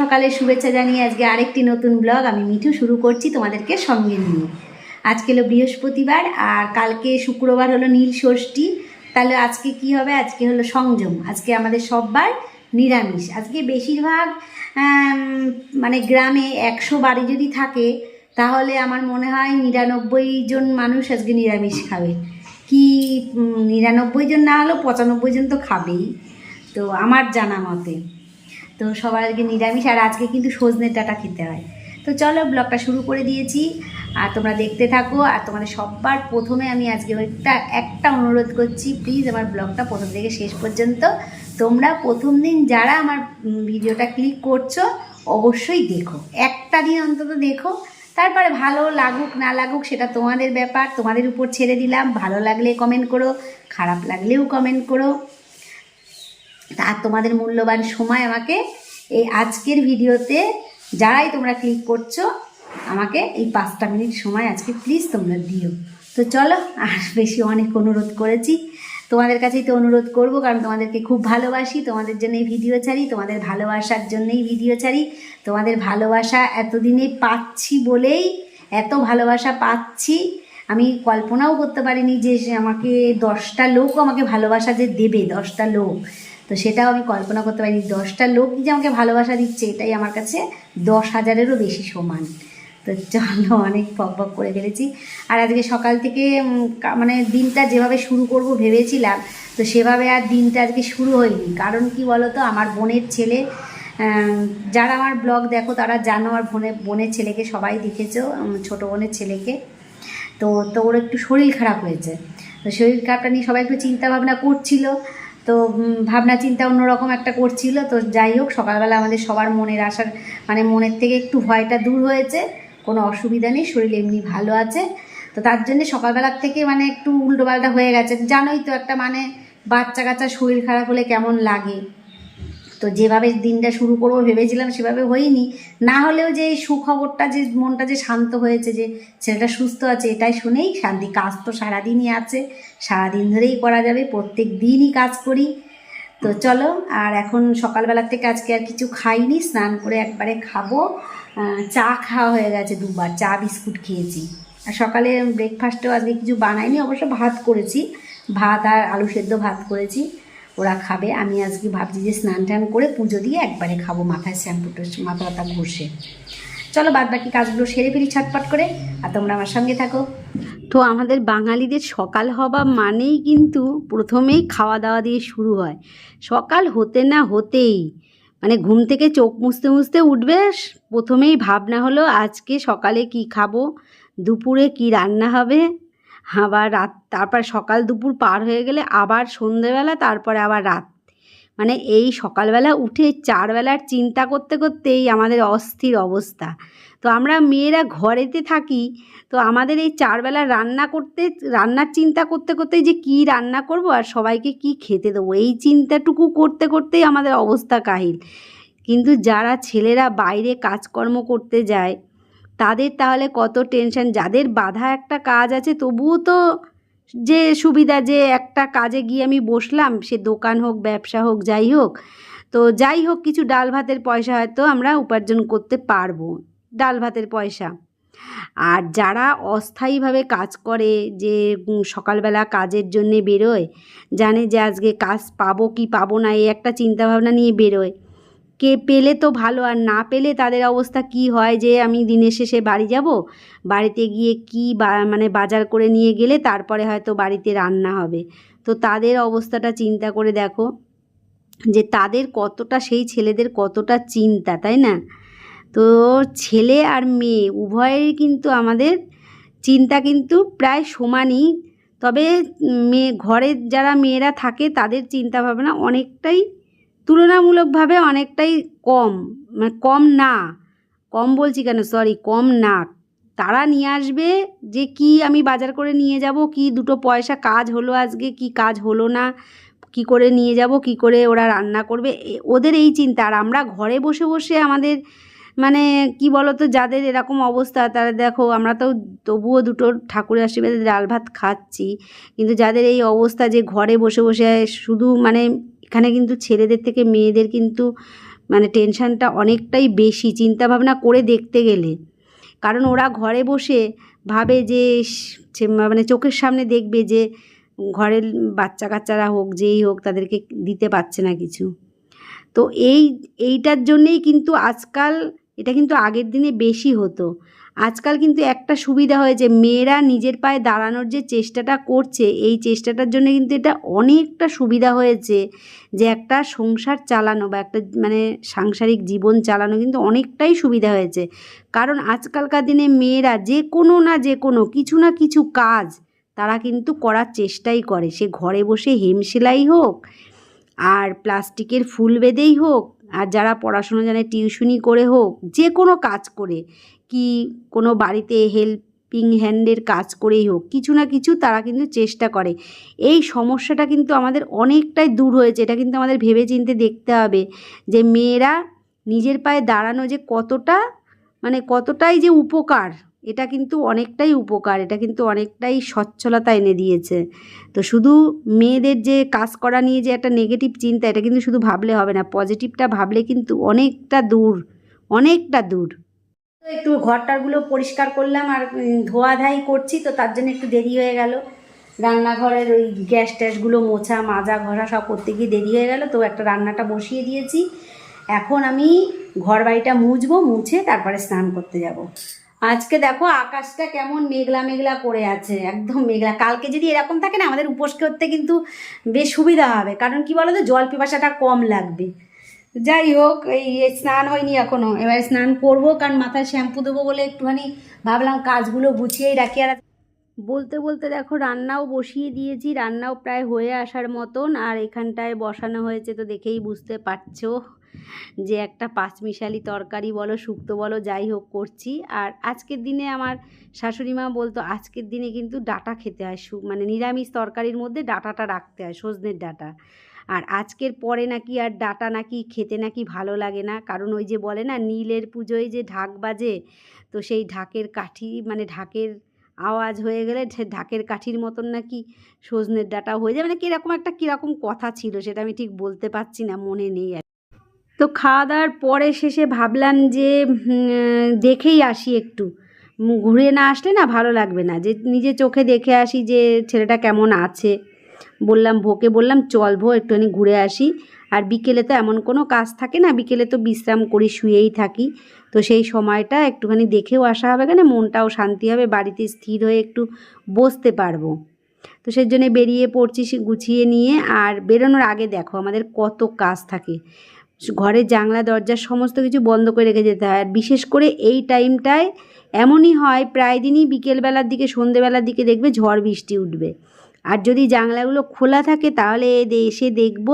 সকালের শুভেচ্ছা জানিয়ে আজকে আরেকটি নতুন ব্লগ আমি মিঠু শুরু করছি তোমাদেরকে সঙ্গে নিয়ে। আজকে হলো বৃহস্পতিবার আর কালকে শুক্রবার হলো নীল ষষ্ঠী। তাহলে আজকে কি হবে? আজকে হলো সংযম। আজকে আমাদের সববার নিরামিষ। আজকে বেশিরভাগ মানে গ্রামে একশো বাড়ি যদি থাকে, তাহলে আমার মনে হয় নিরানব্বই জন মানুষ আজকে নিরামিষ খাবে। কি নিরানব্বই জন না হলেও পঁচানব্বই জন তো খাবেই। তো আমার জানা মতে। তো সবার আজকে নিরামিষ আর আজকে কিন্তু সজনের ডাটা খেতে হয়। তো চলো ব্লগটা শুরু করে দিয়েছি। আর তোমরা দেখতে থাকো। আর তোমাদের সবার প্রথমে আমি আজকে একটা একটা অনুরোধ করছি প্লিজ আমার ব্লগটা প্রথম থেকে শেষ পর্যন্ত। তোমরা প্রথম দিন যারা আমার ভিডিওটা ক্লিক করছ, অবশ্যই দেখো। একটা দিন অন্তত দেখো। তারপরে ভালো লাগুক, না লাগুক, সেটা তোমাদের ব্যাপার। তোমাদের উপর ছেড়ে দিলাম। ভালো লাগলে কমেন্ট করো, খারাপ লাগলেও কমেন্ট করো। আর তোমাদের মূল্যবান সময় আমাকে এই আজকের ভিডিওতে যারাই তোমরা ক্লিক করছ, আমাকে এই পাঁচটা মিনিট সময় আজকে প্লিজ তোমরা দিও। তো চলো, আর বেশি অনেক অনুরোধ করেছি। তোমাদের কাছেই তো অনুরোধ করব, কারণ তোমাদেরকে খুব ভালোবাসি। তোমাদের জন্যই ভিডিও ছাড়ি, তোমাদের ভালোবাসার জন্যই ভিডিও ছাড়ি। তোমাদের ভালোবাসা এতদিনে পাচ্ছি বলেই, এত ভালোবাসা পাচ্ছি, আমি কল্পনাও করতে পারিনি যে আমাকে দশটা লোক আমাকে ভালোবাসা যে দেবে, দশটা লোক। তো সেটাও আমি কল্পনা করতে পারিনি। দশটা লোক যে আমাকে ভালোবাসা দিচ্ছে, এটাই আমার কাছে দশ হাজারেরও বেশি সমান। তো চলো, অনেক পক পক করে ফেলেছি। আর আজকে সকাল থেকে মানে দিনটা যেভাবে শুরু করব ভেবেছিলাম, তো সেভাবে আর দিনটা আজকে শুরু হয়নি। কারণ কি বলো তো আমার বোনের ছেলে যারা আমার ব্লগ দেখো, তারা জানো আমার বোনের বোনের ছেলেকে সবাই দেখেছ ছোটো বোনের ছেলেকে। তো তো ওর একটু শরীর খারাপ হয়েছে। তো শরীর খারাপটা নিয়ে সবাই একটু চিন্তা ভাবনা করছিল। তো ভাবনা চিন্তা অন্যরকম একটা করছিল। তো যাই হোক, সকালবেলা আমাদের সবার মনের আশার মানে মনের থেকে একটু ভয়টা দূর হয়েছে। কোনো অসুবিধা নেই, শরীর এমনি ভালো আছে। তো তার জন্যে সকালবেলার থেকে মানে একটু উল্টোপাল্টা হয়ে গেছে। জানোই তো একটা মানে বাচ্চা কাচ্চা শরীর খারাপ হলে কেমন লাগে। তো যেভাবে দিনটা শুরু করব ভেবেছিলাম সেভাবে হয়নি। না হলেও যে এই সুখবরটা, যে মনটা যে শান্ত হয়েছে, যে ছেলেটা সুস্থ আছে, এটাই শুনেই শান্তি। কাজ তো সারাদিনই আছে, সারাদিন ধরেই করা যাবে, প্রত্যেক দিনই কাজ করি। তো চলো, আর এখন সকালবেলার থেকে আজকে আর কিছু খাইনি, স্নান করে একবারে খাব। চা খাওয়া হয়ে গেছে দুবার, চা, বিস্কুট খেয়েছি। আর সকালে ব্রেকফাস্টেও আজকে কিছু বানাইনি, অবশ্য ভাত করেছি, ভাত আর আলু সেদ্ধ ভাত করেছি। ওরা খাবে। আমি আজকে ভাবছি যে স্নান টান করে পুজো দিয়ে একবারে খাব মাথায় শ্যাম্পুটা মাথা ব্যথা ঘষে চলো বাদ বাকি কাজগুলো সেরে ফেলি ছটপট করে, আর তোমরা আমার সঙ্গে থাকো। তো আমাদের বাঙালিদের সকাল হওয়া মানেই কিন্তু প্রথমেই খাওয়া দাওয়া দিয়ে শুরু হয়। সকাল হতে না হতেই মানে ঘুম থেকে চোখ মুছতে মুছতে উঠবে, প্রথমেই ভাবনা হলো আজকে সকালে কি খাব, দুপুরে কি রান্না হবে আবার রাত, তারপর সকাল দুপুর পার হয়ে গেলে আবার সন্ধেবেলা, তারপরে আবার রাত। মানে এই সকালবেলা উঠে চারবেলার চিন্তা করতে করতেই আমাদের অস্থির অবস্থা। তো আমরা মেয়েরা ঘরেতে থাকি, তো আমাদের এই চারবেলা রান্না করতে, রান্নার চিন্তা করতে করতেই যে কি রান্না করব আর সবাইকে কি খেতে দেবো, এই চিন্তাটুকু করতে করতেই আমাদের অবস্থা কাহিল। কিন্তু যারা ছেলেরা বাইরে কাজকর্ম করতে যায় তাদের তাহলে কত টেনশন যাদের বাধা একটা কাজ আছে, তবুও তো যে সুবিধা যে একটা কাজে গিয়ে আমি বসলাম, সে দোকান হোক, ব্যবসা হোক, যাই হোক, তো যাই হোক, কিছু ডাল ভাতের পয়সা হয়তো আমরা উপার্জন করতে পারব, ডাল ভাতের পয়সা। আর যারা অস্থায়ীভাবে কাজ করে, যে সকালবেলা কাজের জন্যে বেরোয়, জানে যে আজকে কাজ পাবো কি পাবো না, এই একটা চিন্তাভাবনা নিয়ে বেরোয়। কে পেলে তো ভালো আর না পেলে তাদের অবস্থা কি হয় যে আমি দিনের শেষে বাড়ি যাব? বাড়িতে গিয়ে কি মানে বাজার করে নিয়ে গেলে তারপরে হয়তো বাড়িতে রান্না হবে। তো তাদের অবস্থাটা চিন্তা করে দেখো যে তাদের কতটা, সেই ছেলেদের কতটা চিন্তা, তাই না? তো ছেলে আর মেয়ে উভয়েরই কিন্তু আমাদের চিন্তা কিন্তু প্রায় সমানই। তবে মেয়ে ঘরের যারা মেয়েরা থাকে তাদের চিন্তা ভাবনা অনেকটাই তুলনামূলকভাবে অনেকটাই কম মানে কম না, কম বলছি কেন? সরি কম না। তারা নিয়ে আসবে যে কি আমি বাজার করে নিয়ে যাব, কি দুটো পয়সা কাজ হলো আজকে, কি কাজ হলো না, কি করে নিয়ে যাব, কি করে ওরা রান্না করবে ওদের এই চিন্তা। আর আমরা ঘরে বসে বসে আমাদের মানে কি বলো তো যাদের এরকম অবস্থা, তারা দেখো, আমরা তো তবুও দুটো ঠাকুরের আশীর্বাদে ডাল ভাত খাচ্ছি। কিন্তু যাদের এই অবস্থা যে ঘরে বসে বসে শুধু মানে এখানে কিন্তু ছেলেদের থেকে মেয়েদের কিন্তু মানে টেনশানটা অনেকটাই বেশি। চিন্তাভাবনা করে দেখতে গেলে। কারণ ওরা ঘরে বসে ভাবে যে মানে চোখের সামনে দেখবে যে, ঘরের বাচ্চা কাচ্চারা হোক, যেই হোক, তাদেরকে দিতে পারছে না কিছু। তো এই, এইটার জন্যেই কিন্তু আজকাল এটা কিন্তু আগের দিনে বেশি হতো। আজকাল কিন্তু একটা সুবিধা হয়েছে মেয়েরা নিজের পায়ে দাঁড়ানোর যে চেষ্টাটা করছে, এই চেষ্টাটার জন্য কিন্তু এটা অনেকটা সুবিধা হয়েছে যে একটা সংসার চালানো বা একটা মানে সাংসারিক জীবন চালানো কিন্তু অনেকটাই সুবিধা হয়েছে। কারণ আজকালকার দিনে মেয়েরা যে কোনো না যে কোনো কিছু না কিছু কাজ তারা কিন্তু করার চেষ্টাই করে। সে ঘরে বসে হেম সেলাই হোক আর প্লাস্টিকের ফুল বেঁধেই হোক আর যারা পড়াশোনা জানে টিউশনি করে হোক, যে কোনো কাজ করে, কি কোনো বাড়িতে হেল্পিং হ্যান্ডের কাজ করেই হোক, কিছু না কিছু তারা কিন্তু চেষ্টা করে। এই সমস্যাটা কিন্তু আমাদের অনেকটাই দূর হয়েছে, এটা কিন্তু আমাদের ভেবে চিন্তে দেখতে হবে যে মেয়েরা নিজের পায়ে দাঁড়ানো যে কতটা মানে কতটাই যে উপকার এটা কিন্তু অনেকটাই উপকার এটা কিন্তু অনেকটাই সচ্ছলতা এনে দিয়েছে। তো শুধু মেয়েদের যে কাজ করা নিয়ে যে একটা নেগেটিভ চিন্তা এটা কিন্তু শুধু ভাবলে হবে না পজিটিভটা ভাবলে কিন্তু অনেকটা দূর অনেকটা দূর। তো একটু ঘরটারগুলো পরিষ্কার করলাম আর উম, ধোয়াধাই করছি তো তার জন্য একটু দেরি হয়ে গেল। রান্নাঘরের ওই গ্যাস ট্যাসগুলো মোছা মাজা ঘষা সব করতে গিয়ে দেরি হয়ে গেল তো একটা রান্নাটা বসিয়ে দিয়েছি। এখন আমি ঘর বাড়িটা মুছবো মুছে তারপরে স্নান করতে যাব। আজকে দেখো আকাশটা কেমন মেঘলা মেঘলা করে আছে, একদম মেঘলা। কালকে যদি এরকম থাকে না, আমাদের উপোস করতে কিন্তু বেশ সুবিধা হবে। কারণ কি বলো তো জল পিপাসাটা কম লাগবে। যাই হোক, এই স্নান হয়নি এখনও। এবার স্নান করব, কারণ মাথায় শ্যাম্পু দেবো বলে একটুখানি ভাবলাম কাজগুলো গুছিয়েই রাখি। আর বলতে বলতে দেখো, রান্নাও বসিয়ে দিয়েছি। রান্নাও প্রায় হয়ে আসার মতন, আর এখানটায় বসানো হয়েছে তো দেখেই বুঝতে পারছ। যে একটা পাঁচমিশালি তরকারি বলো, শুক্তো বলো, যাই হোক করছি। আর আজকের দিনে আমার শাশুড়ি মা বলতো, আজকের দিনে কিন্তু ডাটা খেতে হয় মানে নিরামিষ তরকারির মধ্যে ডাটাটা রাখতে হয়, সজনের ডাটা। আর আজকের পরে নাকি আর ডাটা নাকি খেতে নাকি ভালো লাগে না, কারণ ওই যে বলে না, নীলের পুজোয় যে ঢাক বাজে, তো সেই ঢাকের কাঠি মানে ঢাকের আওয়াজ হয়ে গেলে ঢাকের কাঠির মতন নাকি সজনের ডাটা হয়ে যায়। মানে কীরকম একটা কীরকম কথা ছিল, সেটা আমি ঠিক বলতে পারছি না, মনে নেই তো খাওয়া দাওয়ার পরে শেষে ভাবলাম যে দেখেই আসি একটু। ঘুরে না আসলে না ভালো লাগবে না। যে নিজে চোখে দেখে আসি যে, ছেলেটা কেমন আছে। বললাম, ভোকে বললাম, চল ভো, একটুখানি ঘুরে আসি। আর বিকেলে তো এমন কোনো কাজ থাকে না, বিকেলে তো বিশ্রাম করি, শুয়েই থাকি। তো সেই সময়টা একটুখানি দেখেও আসা হবে কেন, মনটাও শান্তি হবে, বাড়িতে স্থির হয়ে একটু বসতে পারব। তো সেই জন্য বেরিয়ে পড়ছি গুছিয়ে নিয়ে। আর বেরোনোর আগে দেখো, আমাদের কত কাজ থাকে। ঘরের জানলা, দরজা সমস্ত কিছু বন্ধ করে রেখে যেতে হয়। আর বিশেষ করে এই টাইমটায় এমনই হয়, প্রায় দিনই বিকেলবেলার দিকে, সন্ধেবেলার দিকে দেখবে ঝড় বৃষ্টি উঠবে। আর যদি জানলাগুলো খোলা থাকে, তাহলে এসে দেখব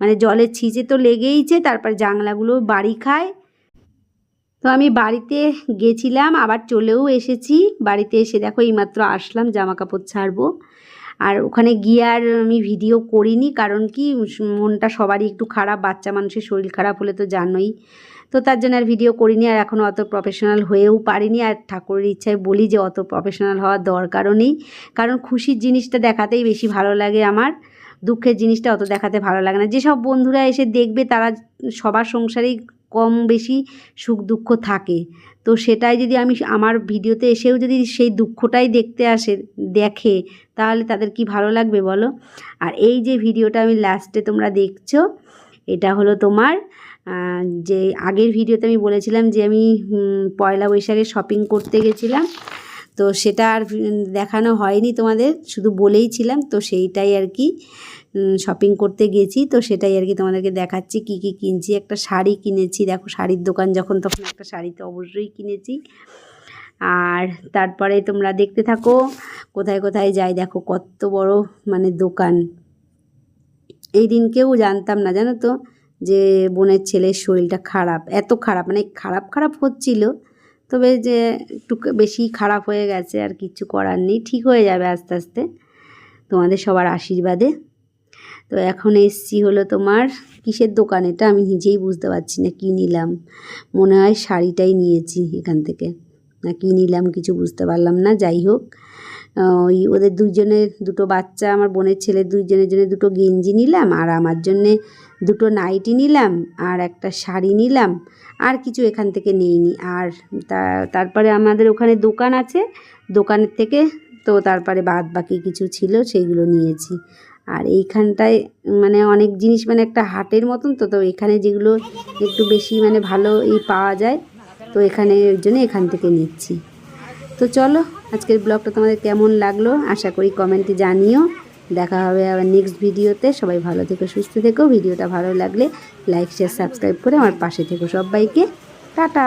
মানে জলের ছিঁচে তো লেগেইছে, তারপর জানলাগুলো বাড়ি খায়। তো আমি বাড়িতে গেছিলাম, আবার চলেও এসেছি। বাড়িতে এসে দেখো, এইমাত্র আসলাম জামা কাপড় ছাড়বো। আর ওখানে গিয়ে আর আমি ভিডিও করিনি, কারণ কি, মনটা সবারই একটু খারাপ, বাচ্চা মানুষের শরীর খারাপ হলে তো জানোই। তো তার জন্য আর ভিডিও করিনি আর এখনও অত প্রফেশনাল হয়েও পারিনি। আর ঠাকুরের ইচ্ছায় বলি যে অত প্রফেশনাল হওয়ার দরকারও নেই, কারণ খুশির জিনিসটা দেখাতেই বেশি ভালো লাগে আমার। দুঃখের জিনিসটা অত দেখাতে ভালো লাগে না। যেসব বন্ধুরা এসে দেখবে তারা সবার সংসারেই কম বেশি সুখ দুঃখ থাকে। তো সেটাই যদি আমি আমার ভিডিওতে এসেও যদি সেই দুঃখটাই দেখতে আসে, দেখে, তাহলে তাদের কি ভালো লাগবে বলো? আর এই যে ভিডিওটা আমি লাস্টে তোমরা দেখছ, এটা হলো তোমার যে আগের ভিডিওতে আমি বলেছিলাম যে আমি পয়লা বৈশাখে শপিং করতে গেছিলাম। তো সেটা আর দেখানো হয়নি তোমাদের, শুধু বলেইছিলাম তো সেইটাই আর কি। শপিং করতে গেছি। তো সেটাই আর কি তোমাদেরকে দেখাচ্ছি কি কি কিনছি। একটা শাড়ি কিনেছি। দেখো শাড়ির দোকান যখন তখন একটা শাড়ি তো অবশ্যই কিনেছি। আর তারপরে তোমরা দেখতে থাকো, কোথায় কোথায় যাই। দেখো কত বড় মানে দোকান। এই দিনকেও জানতাম না, জানো তো? যে বোনের ছেলের শরীরটা খারাপ। এত খারাপ মানে খারাপ খারাপ হচ্ছিল। তবে যে একটু বেশি খারাপ হয়ে গেছে আর কিচ্ছু করার নেই। ঠিক হয়ে যাবে আস্তে আস্তে। তোমাদের সবার আশীর্বাদে। তো এখন এসছি হলো তোমার কিসের দোকান? এটা আমি নিজেই বুঝতে পারছি না, কী নিলাম? মনে হয় শাড়িটাই নিয়েছি এখান থেকে। না, কী নিলাম কিছু বুঝতে পারলাম না, যাই হোক। ওই ওদের দুইজনের দুটো বাচ্চা, আমার বোনের ছেলে দুইজনের জন্য দুটো গেঞ্জি নিলাম, আর আমার জন্যে দুটো নাইটি নিলাম, আর একটা শাড়ি নিলাম, আর কিছু এখান থেকে নিইনি। আর তারপরে আমাদের ওখানে দোকান আছে, দোকানের থেকে তো তারপরে বাদ বাকি কিছু ছিল, সেইগুলো নিয়েছি। আর এইখানটায় মানে অনেক জিনিস মানে একটা হাটের মতন তো তো এখানে যেগুলো একটু বেশি মানে ভালো এই পাওয়া যায়, তো এখানে ওই জন্য এখান থেকে নিচ্ছি। তো চলো, আজকের ব্লগটা তোমাদের কেমন লাগল আশা করি কমেন্টে জানিও। দেখা হবে আবার নেক্সট ভিডিওতে। সবাই ভালো থেকো, সুস্থ থেকো। ভিডিওটা ভালো লাগলে লাইক শেয়ার সাবস্ক্রাইব করে আমার পাশে থেকো সবাইকে। টাটা!